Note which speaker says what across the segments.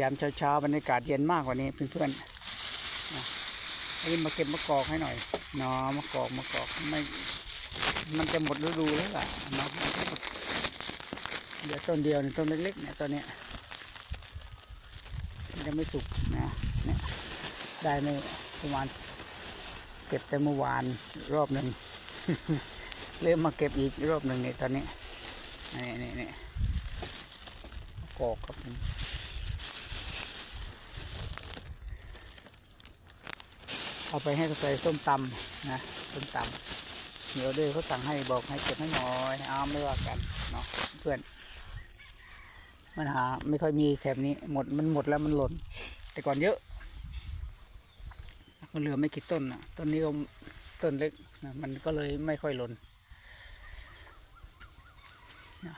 Speaker 1: ยามเช้าๆบรรยากาศเย็นมากกว่านี้เพื่อนๆนะอันนี้มาเก็บมะกอกให้หน่อยเนาะมะกอกมะกอกไม่มันจะหมดฤดูแล้วล่ะเนาะมันจะหมดเดี๋ยวต้นเดียวนี่ต้นเล็กๆเนี่ยต้นเนี้ยมันยังไม่สุกนะเนี่ยได้ไม่ประมาณเก็บแต่เมื่อวานรอบหนึ่งเริ่มมาเก็บอีกรอบหนึ่งเนี่ยตอนนี้นี่นี่นี่มะกอกครับผม เอาไปให้ใส่ส้มตำนะส้มตำเดี๋ยวด้วยเขาสั่งให้บอกให้เก็บให้หน่อยเอาไม่ว่ากันเนาะเพื่อนมันหาไม่ค่อยมีแถบนี้หมดมันหมดแล้วมันหล่น แต่ก่อนเยอะ มันเหลือไม่กี่ต้นนะต้นนี้ก็ต้นเล็กนะมันก็เลยไม่ค่อยหล่นนะ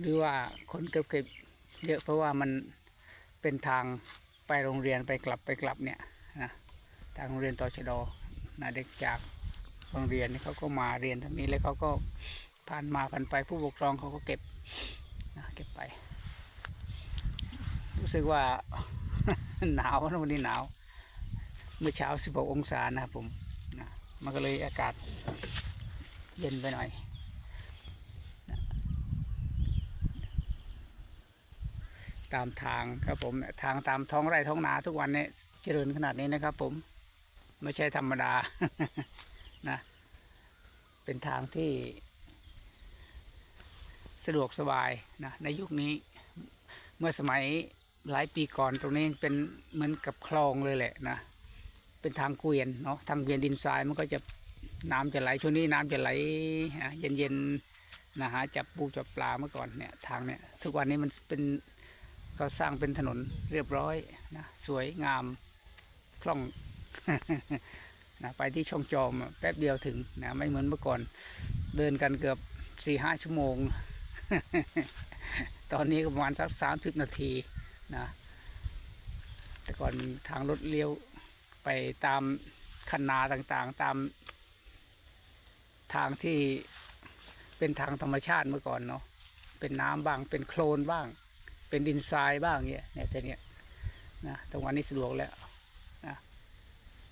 Speaker 1: หรือว่าคนเก็บเก็บเยอะเพราะว่ามันเป็นทางไปโรงเรียนไปกลับไปกลับเนี่ยนะ ทางโรงเรียนตชดนะเด็กจากโรงเรียนนี่เขาก็มาเรียนทางนี้แล้วเขาก็ผ่านมากันไปผู้ปกครองเขาก็เก็บนะเก็บไป รู้สึกว่าหนาวนะวันนี้หนาว เมื่อเช้า 16 องศานะครับผมนะมันก็เลยอากาศเย็นไปหน่อยนะตามทางครับผมทางตามท้องไร่ท้องนาทุกวันเนี่ยเจริญขนาดนี้นะครับผม ไม่ใช่ธรรมดานะเป็นทางที่ สะดวกสบายนะในยุคนี้ เมื่อสมัยหลายปีก่อนตรงนี้เป็นเหมือนกับคลองเลยแหละนะเป็นทางเกวียนเนาะทางเกวียนดินทรายมันก็จะน้ำจะไหลช่วงนี้น้ำจะไหลเย็นเย็นๆนะฮะจับปูจับปลาเมื่อก่อนเนี่ยทางเนี่ยทุกวันนี้มันเป็นก็สร้างเป็นถนนเรียบร้อยนะสวยงามคล่อง นะไปที่ช่องจอมแป๊บเดียวถึงนะไม่เหมือนเมื่อก่อน เดินกันเกือบสี่ห้าชั่วโมง ตอนนี้ประมาณสักสามสิบนาทีนะ แต่ก่อนทางรถเลี้ยวไปตามคันนาต่างๆ ตาม ทางที่เป็นทางธรรมชาติเมื่อก่อนเนาะเป็นน้ำบ้าง เป็นโคลนบ้าง เป็นดินทรายบ้างเนี่ยเนี่ยแต่เนี่ยนะตรงวันนี้สะดวกแล้ว